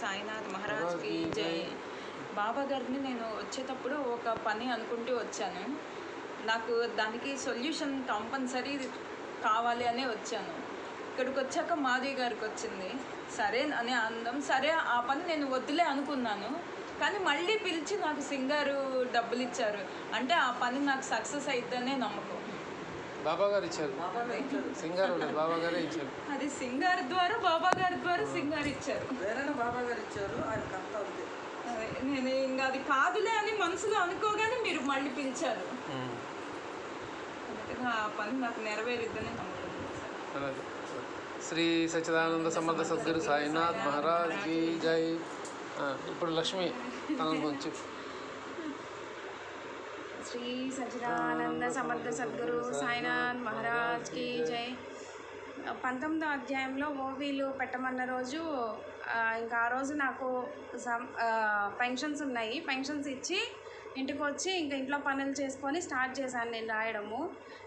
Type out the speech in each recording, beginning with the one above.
సాయినాథ్ మహారాజ్కి జై. బాబా గారిని నేను వచ్చేటప్పుడు ఒక పని అనుకుంటూ వచ్చాను. నాకు దానికి సొల్యూషన్ కంపల్సరీ కావాలి అనే వచ్చాను. ఇక్కడికి వచ్చాక మాధవి గారికి వచ్చింది. సరే అని అందం సరే ఆ పని నేను వద్దులే అనుకున్నాను. కానీ మళ్ళీ పిలిచి నాకు సింగారు డబ్బులు ఇచ్చారు. అంటే ఆ పని నాకు సక్సెస్ అయిద్దనే నమ్మకం. బాబా గారు ఇచ్చారు. సింగారు లేదు బాబా గారే ఇచ్చారు. అది సింగార్ ద్వారా బాబా గారి ద్వారా సింగార్ ఇచ్చారు. వేరేనా బాబా గారు ఇచ్చారు? ఆయనకు అంతా ఉంది అదే, నేను ఇంకా అది కాదులే అని మనసులో అనుకోగానే మీరు మళ్ళీ పిలిచారు. ఆ పని నాకు నెరవేరుద్దని నమ్మకం అలాగే. శ్రీ సచ్చిదానంద సమర్థ సద్గురు సాయినాథ్ మహారాజ్ జై. ఇప్పుడు లక్ష్మి తన గురించి. శ్రీ సచిదానంద సమర్థ సద్గురు సాయినాథ్ మహారాజ్కి జై. పంతొమ్మిదో అధ్యాయంలో ఓవీలు పెట్టమన్న రోజు ఇంకా ఆ రోజు నాకు పెన్షన్స్ ఉన్నాయి. పెన్షన్స్ ఇచ్చి ఇంటికి వచ్చి ఇంకా ఇంట్లో పనులు చేసుకొని స్టార్ట్ చేశాను నేను రాయడము.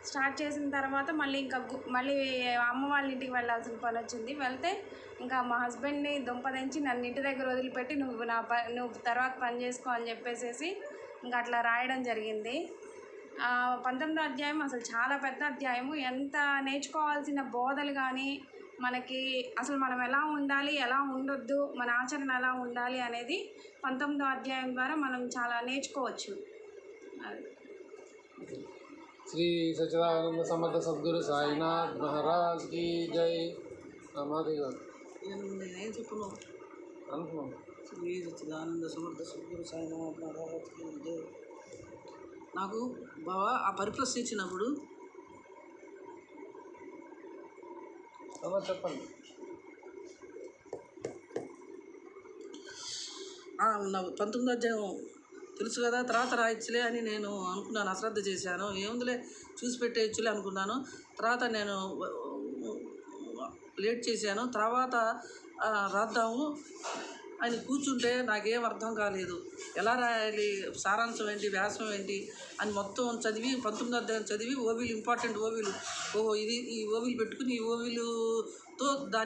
స్టార్ట్ చేసిన తర్వాత మళ్ళీ ఇంకా మళ్ళీ అమ్మ వాళ్ళ ఇంటికి వెళ్ళాల్సిన పని వచ్చింది. వెళ్తే ఇంకా మా హస్బెండ్ని దుంపదించి నన్ను ఇంటి దగ్గర వదిలిపెట్టి నువ్వు నా ప నువ్వు తర్వాత పని చేసుకో అని చెప్పేసేసి ఇంకా అట్లా రాయడం జరిగింది. పంతొమ్మిదో అధ్యాయం అసలు చాలా పెద్ద అధ్యాయము. ఎంత నేర్చుకోవాల్సిన బోధలు కానీ మనకి అసలు మనం ఎలా ఉండాలి ఎలా ఉండొద్దు మన ఆచరణ ఎలా ఉండాలి అనేది పంతొమ్మిదో అధ్యాయం ద్వారా మనం చాలా నేర్చుకోవచ్చు. శ్రీ సచ్చిదానంద సమర్థ సద్గురు సాయినాథ్ మహారాజ్కి జై. శ్రీ సచ్చిదానంద సమర్థ సద్గురు సాయినాథ్. నాకు బాబా ఆ పరిప్లస్ ఇచ్చినప్పుడు చెప్పండి. నా పంతొమ్మిదో అధ్యాయం తెలుసు కదా తర్వాత రాయచ్చులే అని నేను అనుకున్నాను అశ్రద్ధ చేశాను. ఏముందిలే చూసి పెట్టేయచ్చులే అనుకున్నాను. తర్వాత నేను లేట్ చేశాను. తర్వాత రాద్దాము. ఆయన కూర్చుంటే నాకేం అర్థం కాలేదు. ఎలా రాయాలి? సారాంశం ఏంటి? వ్యాసం ఏంటి? అని మొత్తం చదివి పంతొమ్మిది అధ్యాయం చదివి ఓవీలు ఇంపార్టెంట్ ఓవీలు. ఓ ఇది ఈ ఓవీలు పెట్టుకుని ఈ ఓవిలుతో దాని